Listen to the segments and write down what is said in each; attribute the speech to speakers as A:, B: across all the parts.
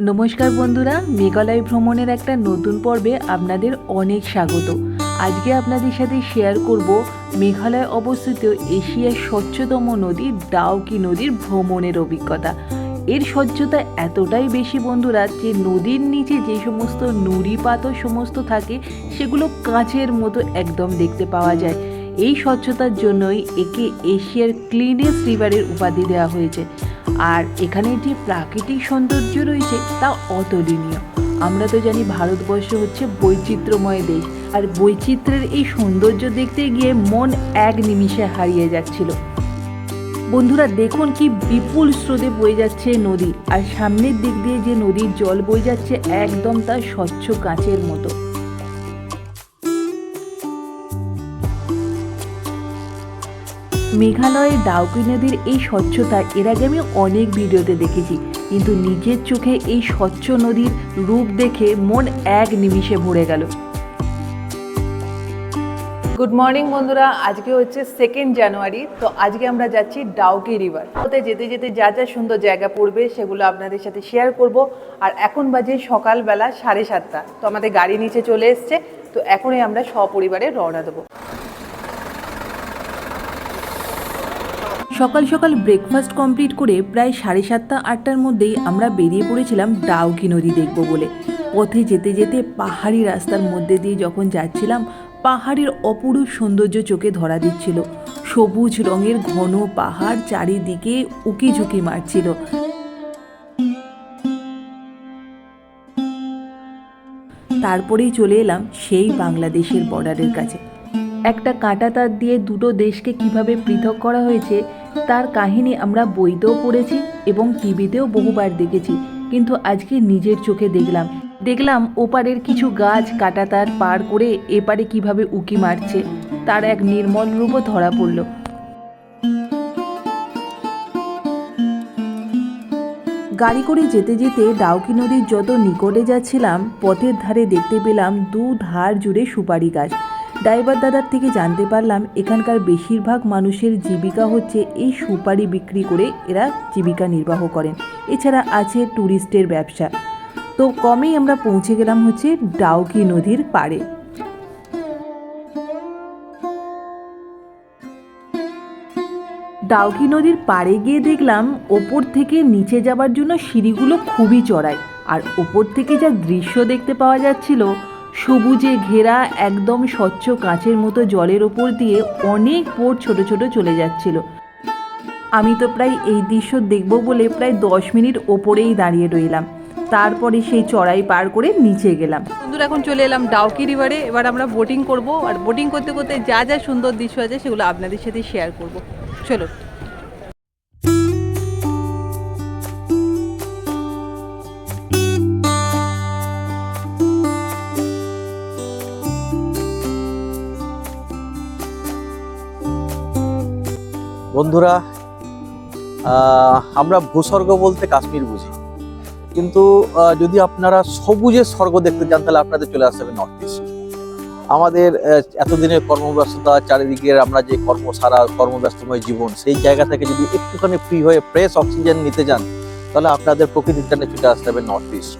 A: নমস্কার বন্ধুরা, মেঘালয় ভ্রমণের একটা নতুন পর্বে আপনাদের অনেক স্বাগত। আজকে আপনাদের সাথে শেয়ার করব মেঘালয় অবস্থিত এশিয়ার স্বচ্ছতম নদী ডাউকি নদীর ভ্রমণের অভিজ্ঞতা। এর স্বচ্ছতা এতটাই বেশি বন্ধুরা যে নদীর নিচে যে সমস্ত নুড়ি পাথর সমস্ত থাকে, সেগুলো কাঁচের মতো একদম দেখতে পাওয়া যায়। এই স্বচ্ছতার জন্যই একে এশিয়ার ক্লিনেস্ট রিভারের উপাধি দেওয়া হয়েছে। আর এখানে যে প্রাকৃতিক সৌন্দর্য রয়েছে তা অতুলনীয়। আমরা তো জানি ভারতবর্ষ হচ্ছে বৈচিত্র্যময় দেশ। আর বৈচিত্র্যের এই সৌন্দর্য দেখতে গিয়ে মন এক নিমিষে হারিয়ে যাচ্ছিল। বন্ধুরা, দেখুন কি বিপুল স্রোতে বয়ে যাচ্ছে নদী। আর সামনের দিক দিয়ে যে নদীর জল বয়ে যাচ্ছে একদম তার স্বচ্ছ কাঁচের মতো। মেঘালয়ের ডাউকি নদীর এই স্বচ্ছতা, এর আগে আমি অনেক ভিডিওতে দেখেছি। কিন্তু নিজের চোখে এই স্বচ্ছ নদীর রূপ দেখে মন এক নিমিষে ভরে গেল। গুড মর্নিং বন্ধুরা, আজকে হচ্ছে সেকেন্ড জানুয়ারি তো আজকে আমরা যাচ্ছি ডাউকি রিভার ওতে যেতে যেতে যা যা সুন্দর জায়গা পড়বে, সেগুলো আপনাদের সাথে শেয়ার করব। আর এখন বাজে সকালবেলা সাড়ে সাতটা, তো আমাদের গাড়ি নিচে চলে এসছে, তো এখনই আমরা সপরিবারে রওনা দেবো। সকাল সকাল ব্রেকফাস্ট কমপ্লিট করে প্রায় সাড়ে সাতটা, আটটার মধ্যেই আমরা বেরিয়ে পড়েছিলাম ডাউকি নদী দেখব বলে। পথে যেতে যেতে পাহাড়ি রাস্তার মধ্যে দিয়ে যখন যাচ্ছিলাম, পাহাড়ের অপরূপ সৌন্দর্য চোখে ধরা দিচ্ছিল। সবুজ রঙের ঘন পাহাড় চারিদিকে উকি ঝুঁকি মারছিল। তারপরেই চলে এলাম সেই বাংলাদেশের বর্ডারের কাছে। একটা কাঁটা তার দিয়ে দুটো দেশকে কীভাবে পৃথক করা হয়েছে তার কাহিনী আমরা বইতেও পড়েছি এবং টিভিতেও বহুবার দেখেছি। কিন্তু আজকে নিজের চোখে দেখলাম। দেখলাম ওপারের কিছু গাছ কাটা তার পার করে এপারে কীভাবে উকি মারছে। তার এক নির্মল রূপও ধরা পড়ল। গাড়ি করে যেতে যেতে ডাউকি নদীর যত নিকটে যাচ্ছিলাম, পথের ধারে দেখতে পেলাম দু ধার জুড়ে সুপারি গাছ। ড্রাইভার দাদার থেকে জানতে পারলাম, এখানকার বেশিরভাগ মানুষের জীবিকা হচ্ছে এই সুপারি বিক্রি করে এরা জীবিকা নির্বাহ করেন। এছাড়া আছে ট্যুরিস্টের ব্যবসা। তো কমেই আমরা পৌঁছে গেলাম হচ্ছে ডাউকি নদীর পাড়ে। ডাউকি নদীর পাড়ে গিয়ে দেখলাম ওপর থেকে নিচে যাবার জন্য সিঁড়িগুলো খুবই চড়ায় আর ওপর থেকে যা দৃশ্য দেখতে পাওয়া যাচ্ছিল সবুজে ঘেরা একদম স্বচ্ছ কাঁচের মতো জলের ওপর দিয়ে অনেক বোট ছোট ছোট চলে যাচ্ছিল। আমি তো প্রায় এই দৃশ্য দেখব বলে প্রায় দশ মিনিট ওপরেই দাঁড়িয়ে রইলাম। তারপরে সেই চড়াই পার করে নিচে গেলাম। বন্ধুরা, এখন চলে এলাম ডাউকি রিভারে। এবার আমরা বোটিং করব। আর বোটিং করতে করতে যা যা সুন্দর দৃশ্য আছে সেগুলো আপনাদের সাথে শেয়ার করব। চলো
B: বন্ধুরা আমরা ভূস্বর্গ বলতে কাশ্মীর বুঝি। কিন্তু যদি আপনারা সবুজের স্বর্গ দেখতে চান তাহলে আপনাদের চলে আসতে হবে নর্থ ইস্ট আমাদের এতদিনের কর্মব্যস্ততা চারিদিকে আমরা যে কর্ম সারা কর্মব্যস্তময় জীবন, সেই জায়গা থেকে যদি একটুখানি ফ্রি হয়ে ফ্রেশ অক্সিজেন নিতে যান, তাহলে আপনাদের প্রকৃতির টানে ছুটে আসতে হবে নর্থ ইস্ট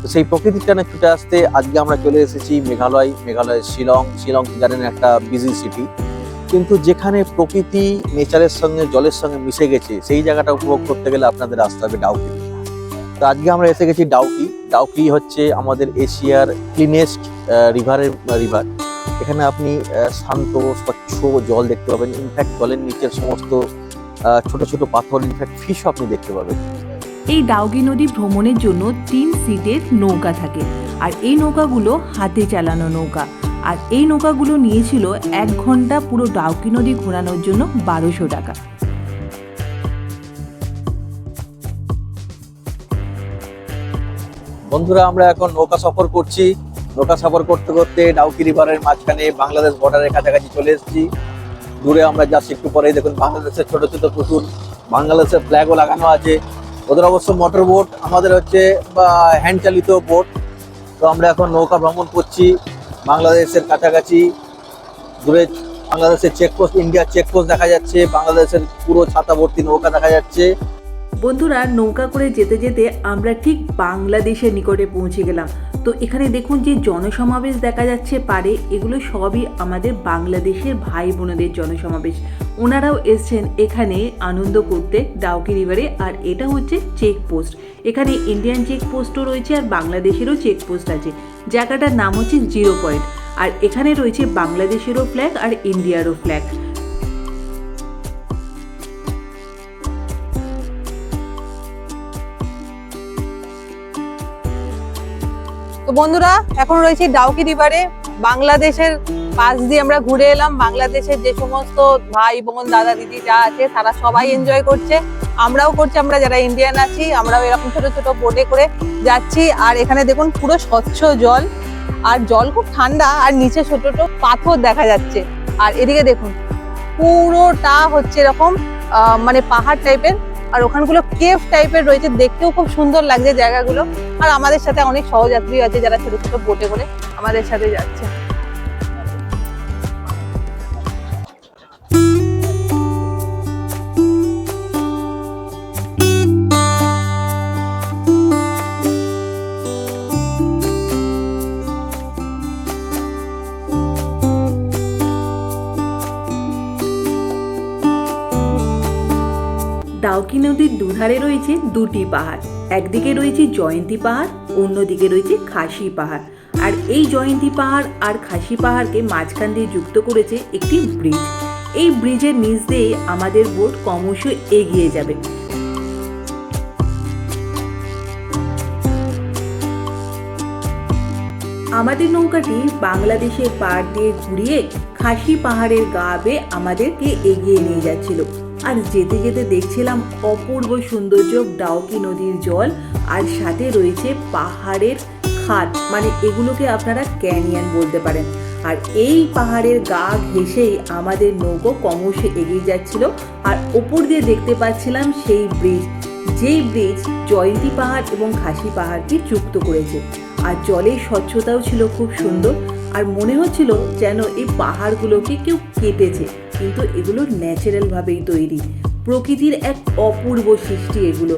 B: তো সেই প্রকৃতির টানে ছুটে আসতে আজকে আমরা চলে এসেছি মেঘালয়, মেঘালয়ের শিলং। শিলং জানেন একটা বিজি সিটি কিন্তু যেখানে প্রকৃতি নেচারের সঙ্গে, জলের সঙ্গে মিশে গেছে, সেই জায়গাটা উপভোগ করতে গেলে আপনাদের আসতে হবে ডাউকি। তো আজকে আমরা এসে গেছি ডাউকি। ডাউকি হচ্ছে আমাদের এশিয়ার ক্লিনেস্ট রিভারের রিভার এখানে আপনি শান্ত, স্বচ্ছ জল দেখতে পাবেন। ইনফ্যাক্ট জলের নিচের সমস্ত ছোট ছোট পাথর ইনফ্যাক্ট ফিশও আপনি দেখতে পাবেন।
A: এই ডাউকি নদী ভ্রমণের জন্য তিন সিটের নৌকা থাকে। আর এই নৌকাগুলো হাতে চালানো নৌকা। আর এই নৌকাগুলো নিয়েছিল এক ঘণ্টা পুরো ডাউকি নদী ঘোরানোর জন্য বারোশো টাকা।
B: বন্ধুরা, আমরা এখন নৌকা সফর করছি। নৌকা সফর করতে করতে ডাউকি রিভারের মাঝখানে বাংলাদেশ বর্ডারের কাছাকাছি চলে এসেছি। দূরে আমরা যাচ্ছি একটু পরেই দেখুন, বাংলাদেশের ছোট ছোট পুতুল, বাংলাদেশের ফ্ল্যাগও লাগানো আছে। ওদের অবশ্য মোটর বোট আমাদের হচ্ছে হ্যান্ড চালিত বোট তো আমরা এখন নৌকা ভ্রমণ করছি। বাংলাদেশের কাছাকাছি দূরে বাংলাদেশের চেকপোস্ট ইন্ডিয়ার চেকপোস্ট দেখা যাচ্ছে, বাংলাদেশের পুরো ছাতা ভর্তি নৌকা দেখা যাচ্ছে।
A: বন্ধুরা নৌকা করে যেতে যেতে আমরা ঠিক বাংলাদেশের নিকটে পৌঁছে গেলাম। তো এখানে দেখুন যে জনসমাবেশ দেখা যাচ্ছে পারে এগুলো সবই আমাদের বাংলাদেশের ভাই বোনদের জনসমাবেশ। ওনারাও এসছেন এখানে আনন্দ করতে ডাউকি রিভারে আর এটা হচ্ছে চেকপোস্ট। এখানে ইন্ডিয়ান চেকপোস্টও রয়েছে আর বাংলাদেশেরও চেকপোস্ট আছে। জায়গাটার নাম হচ্ছে জিরো পয়েন্ট। আর এখানে রয়েছে বাংলাদেশেরও ফ্ল্যাগ আর ইন্ডিয়ারও ফ্ল্যাগ।
C: তো বন্ধুরা, এখন রয়েছে ডাউকি রিভারে বাংলাদেশের পাশ দিয়ে আমরা ঘুরে এলাম। বাংলাদেশের যে সমস্ত ভাই বোন, দাদা দিদি যা আছে, তারা সবাই এনজয় করছে। আমরাও করছি, আমরা যারা ইন্ডিয়ান আছি, আমরাও এরকম ছোট ছোট বোটে করে যাচ্ছি। আর এখানে দেখুন, পুরো স্বচ্ছ জল। আর জল খুব ঠান্ডা, আর নিচে ছোট ছোট পাথর দেখা যাচ্ছে। আর এদিকে দেখুন, পুরোটা হচ্ছে এরকম মানে পাহাড় টাইপের আর ওখানগুলো কেভ টাইপের রয়েছে, দেখতেও খুব সুন্দর লাগছে জায়গাগুলো। আর আমাদের সাথে অনেক সহযাত্রী আছে যারা ছোট ছোট বোটে করে আমাদের সাথে যাচ্ছে।
A: নদীর দুধারে রয়েছে দুটি পাহাড়। একদিকে রয়েছে জয়ন্তী পাহাড়, অন্যদিকে রয়েছে খাসি পাহাড়। আর এই জয়ন্তী পাহাড় আর খাসি পাহাড়কে মাঝখান দিয়ে যুক্ত করেছে একটি ব্রিজ। এই ব্রিজের নিচ দিয়ে আমাদের বোট ক্রমশ এগিয়ে যাবে। আমাদের নৌকাটি বাংলাদেশের পাড় দিয়ে ঘুরিয়ে খাসি পাহাড়ের গা বেয়ে আমাদেরকে এগিয়ে নিয়ে যাচ্ছিল। আর যেতে যেতে দেখছিলাম অপূর্ব সৌন্দর্য ডাউকি নদীর জল, আর সাথে রয়েছে পাহাড়ের খাদ মানে এগুলোকে আপনারা ক্যানিয়ন বলতে পারেন। আর এই পাহাড়ের গা ঘেঁষেই আমাদের নৌকো ক্রমশ এগিয়ে যাচ্ছিল, আর ওপর দিয়ে দেখতে পাচ্ছিলাম সেই ব্রিজ, যেই ব্রিজ জয়ন্তী পাহাড় এবং খাসি পাহাড়কে যুক্ত করেছে। আর জলের স্বচ্ছতাও ছিল খুব সুন্দর আর মনে হচ্ছিল যেন এই পাহাড়গুলোকে কেউ কেটেছে, কিন্তু এগুলো ন্যাচারালভাবেই তৈরি। প্রকৃতির এক অপূর্ব সৃষ্টি এগুলো।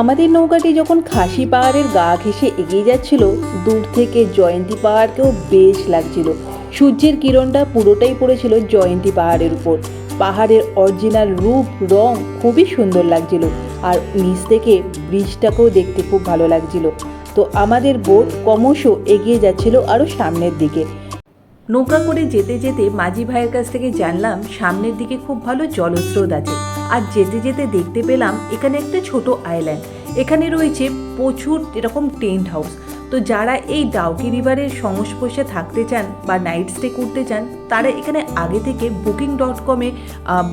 A: আমাদের নৌকাটি যখন খাসি পাহাড়ের গা ঘেঁষে এগিয়ে যাচ্ছিল, দূর থেকে জয়ন্তী পাহাড়কেও বেশ লাগছিল। সূর্যের কিরণটা পুরোটাই পড়েছিল জয়ন্তী পাহাড়ের উপর। পাহাড়ের অরিজিনাল রূপ, রং খুবই সুন্দর লাগছিল আর নিচ থেকে ব্রিজটাকেও দেখতে খুব ভালো লাগছিল। তো আমাদের বোট ক্রমশ এগিয়ে যাচ্ছিল আরও সামনের দিকে। নৌকা করে যেতে যেতে মাঝি ভাইয়ের কাছ থেকে জানলাম সামনের দিকে খুব ভালো জলস্রোত আছে। আর যেতে যেতে দেখতে পেলাম এখানে একটা ছোট আইল্যান্ড এখানে রয়েছে প্রচুর এরকম টেন্ট হাউস তো যারা এই ডাউকি রিভারের সংস্পর্শে থাকতে চান বা নাইট স্টে করতে চান, তারা এখানে আগে থেকে বুকিং ডট কমে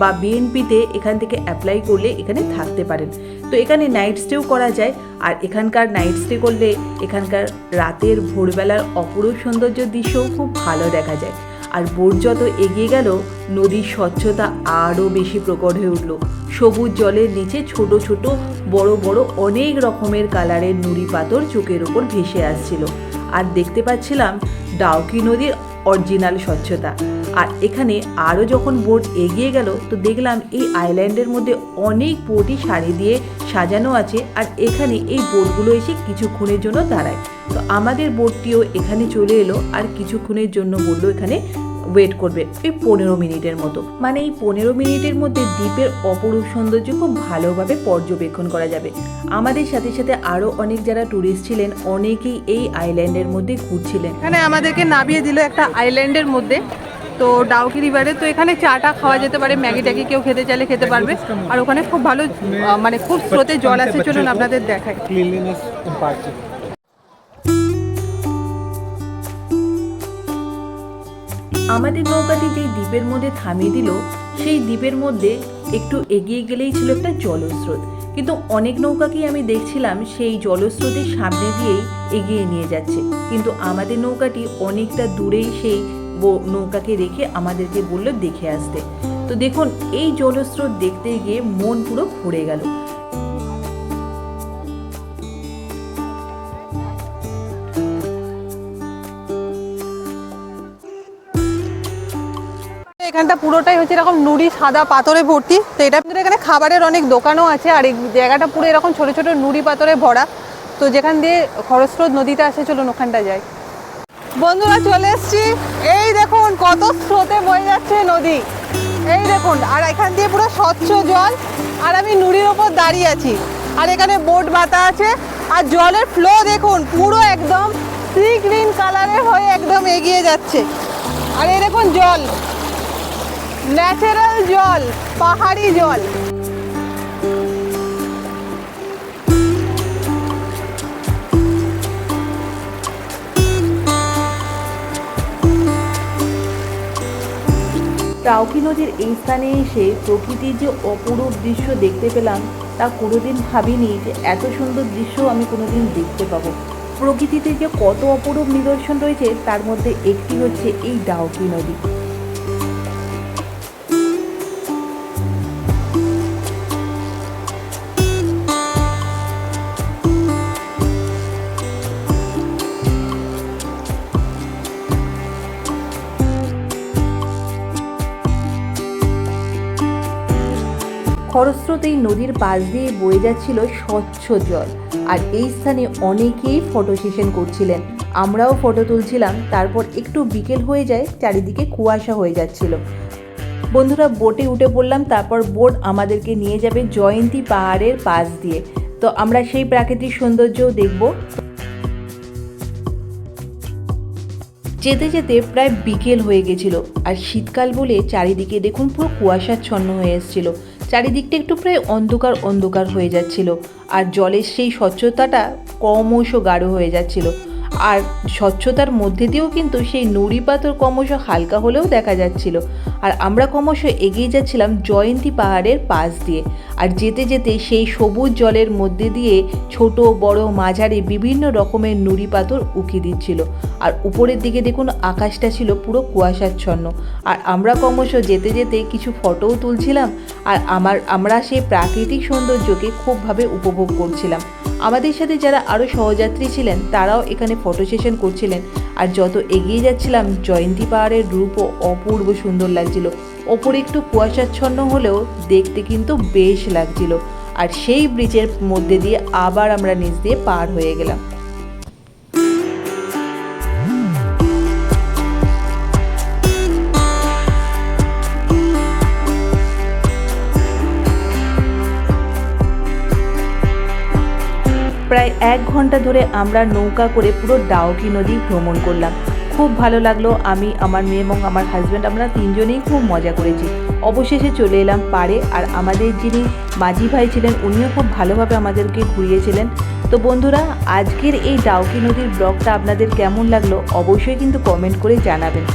A: বা বিএনপিতে এখান থেকে অ্যাপ্লাই করলে এখানে থাকতে পারেন। তো এখানে নাইট স্টেও করা যায়, আর এখানকার নাইট স্টে করলে এখানকার রাতের ভোরবেলার অপরূপ সৌন্দর্য দৃশ্যও খুব ভালো দেখা যায়। আর বোট যত এগিয়ে গেল, নদীর স্বচ্ছতা আরও বেশি প্রকট হয়ে উঠল। সবুজ জলের নিচে ছোট ছোট, বড় বড় অনেক রকমের কালারের নুড়ি পাথর চোখের ওপর ভেসে আসছিল। আর দেখতে পাচ্ছিলাম ডাউকি নদীর অরিজিনাল স্বচ্ছতা। আর এখানে আরও যখন বোট এগিয়ে গেল, তো দেখলাম এই আইল্যান্ডের মধ্যে অনেক বোটই শাড়ি দিয়ে সাজানো আছে আর এখানে এই বোটগুলো এসে কিছুক্ষণের জন্য দাঁড়ায়। তো আমাদের বোটটিও এখানে চলে এলো আর কিছুক্ষণের জন্য বলল এখানে ওয়েট করবে এই পনেরো মিনিটের মতো। মানে এই পনেরো মিনিটের মধ্যে দ্বীপের অপরূপ সৌন্দর্য খুব ভালোভাবে পর্যবেক্ষণ করা যাবে। আমাদের সাথে সাথে আরও অনেক যারা ট্যুরিস্ট ছিলেন অনেকেই এই আইল্যান্ডের মধ্যে ঘুরছিলেন।
C: এখানে আমাদেরকে নামিয়ে দিল একটা আইল্যান্ডের মধ্যে। তো ডাউকি রিভারে তো এখানে চাটা খাওয়া যেতে পারে ম্যাগি ট্যাগি কেউ খেতে চাইলে খেতে পারবে। আর ওখানে খুব ভালো মানে খুব স্রোতে জল আছে চলুন আপনাদের দেখায়
A: আমাদের নৌকাটি যেই দ্বীপের মধ্যে থামিয়ে দিল, সেই দ্বীপের মধ্যে একটু এগিয়ে গেলেই ছিল একটা জলস্রোত। কিন্তু অনেক নৌকাকেই আমি দেখছিলাম সেই জলস্রোতের সামনে দিয়েই এগিয়ে নিয়ে যাচ্ছে। কিন্তু আমাদের নৌকাটি অনেকটা দূরেই সেই নৌকাকে রেখে আমাদেরকে বলল, দেখে আসতে। তো দেখুন, এই জলস্রোত দেখতে গিয়ে মন পুরো ভরে গেল।
C: এখানটা পুরোটাই হচ্ছে এরকম নুড়ি, সাদা পাথরে ভর্তি। তো এটা এখানে খাবারের অনেক দোকানও আছে, আর এই জায়গাটা পুরো এরকম ছোট ছোট নুড়ি পাথরে ভরা। তো যেখান দিয়ে খরস্রোত নদীতে আসে, চলুন ওখানটা যাই। বন্ধুরা, চলে এসছি। এই দেখুন, কত স্রোতে বয়ে যাচ্ছে নদী। এই দেখুন, আর এখান দিয়ে পুরো স্বচ্ছ জল, আর আমি নুড়ির ওপর দাঁড়িয়ে আছি। আর এখানে বোট বাতা আছে, আর জলের ফ্লো দেখুন, পুরো একদম সি গ্রিন কালারের হয়ে একদম এগিয়ে যাচ্ছে। আর এই দেখুন জল। ন্যাচারাল জল, পাহাড়ি জল।
A: টাউকি নদীর এই স্থানে এসে প্রকৃতির যে অপরূপ দৃশ্য দেখতে পেলাম, তা কোনোদিন ভাবিনি যে এত সুন্দর দৃশ্য আমি কোনোদিন দেখতে পাবো। প্রকৃতিতে যে কত অপরূপ নিদর্শন রয়েছে, তার মধ্যে একটি হচ্ছে এই ডাউকি নদী। খরস্রোত এই নদীর পাশ দিয়ে বয়ে যাচ্ছিল স্বচ্ছ জল। আর এই স্থানে অনেকেই ফটো সেশন করছিলেন। আমরাও ফটো তুলছিলাম, তারপর একটু বিকেল হয়ে যায়, চারিদিকে কুয়াশা হয়ে যাচ্ছিল। বন্ধুরা বোটে উঠে পড়লাম, তারপর বোট আমাদেরকে নিয়ে যাবে জয়ন্তী পাহাড়ের পাশ দিয়ে। তো আমরা সেই প্রাকৃতিক সৌন্দর্যও দেখব। যেতে যেতে প্রায় বিকেল হয়ে গেছিল, আর শীতকাল বলে চারিদিকে দেখুন পুরো কুয়াশাচ্ছন্ন হয়ে এসেছিল। চারিদিকটা একটু প্রায় অন্ধকার অন্ধকার হয়ে যাচ্ছিল। আর জলের সেই স্বচ্ছতাটা ক্রমশ গাঢ় হয়ে যাচ্ছিল। আর স্বচ্ছতার মধ্যে দিয়েও কিন্তু সেই নুড়ি পাথর ক্রমশ হালকা হলেও দেখা যাচ্ছিল। আর আমরা ক্রমশ এগিয়ে যাচ্ছিলাম জয়ন্তী পাহাড়ের পাশ দিয়ে। আর যেতে যেতে সেই সবুজ জলের মধ্যে দিয়ে ছোট, বড়, মাঝারি বিভিন্ন রকমের নুড়ি পাথর উকি দিচ্ছিল। আর উপরের দিকে দেখুন আকাশটা ছিল পুরো কুয়াশাচ্ছন্ন। আর আমরা ক্রমশ যেতে যেতে কিছু ফটোও তুলছিলাম। আর আমার, আমরা সেই প্রাকৃতিক সৌন্দর্যকে খুবভাবে উপভোগ করছিলাম। আমাদের সাথে যারা আরও সহযাত্রী ছিলেন, তারাও এখানে ফটো সেশন করছিলেন। আর যত এগিয়ে যাচ্ছিলাম, জয়ন্তী পাহাড়ের রূপও অপূর্ব সুন্দর লাগছিল। ওপরে একটু কুয়াশাচ্ছন্ন হলেও দেখতে কিন্তু বেশ লাগছিল। আর সেই ব্রিজের মধ্যে দিয়ে আবার আমরা নিচ দিয়ে পার হয়ে গেলাম। প্রায় এক ঘণ্টা ধরে আমরা নৌকা করে পুরো ডাউকি নদী ভ্রমণ করলাম। খুব ভালো লাগল আমি, আমার মেয়ে এবং আমার হাজব্যান্ড আমরা তিনজনেই খুব মজা করেছি। অবশেষে চলে এলাম পাড়ে আর আমাদের যিনি মাঝি ভাই ছিলেন, উনিও খুব ভালোভাবে আমাদেরকে ঘুরিয়েছিলেন। তো বন্ধুরা, আজকের এই ডাউকি নদীর ব্লগটা আপনাদের কেমন লাগল অবশ্যই কিন্তু কমেন্ট করে জানাবেন।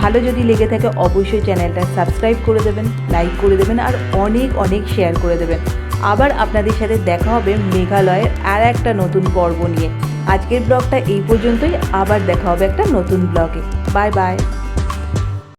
A: ভালো যদি লেগে থাকে অবশ্যই চ্যানেলটা সাবস্ক্রাইব করে দেবেন লাইক করে দেবেন আর অনেক অনেক শেয়ার করে দেবেন। আবার আপনাদের সাথে দেখা হবে মেঘালয়ের আর একটা নতুন পর্ব নিয়ে। আজকের ব্লগটা এই পর্যন্তই। আবার দেখা হবে একটা নতুন ব্লগে। Bye bye.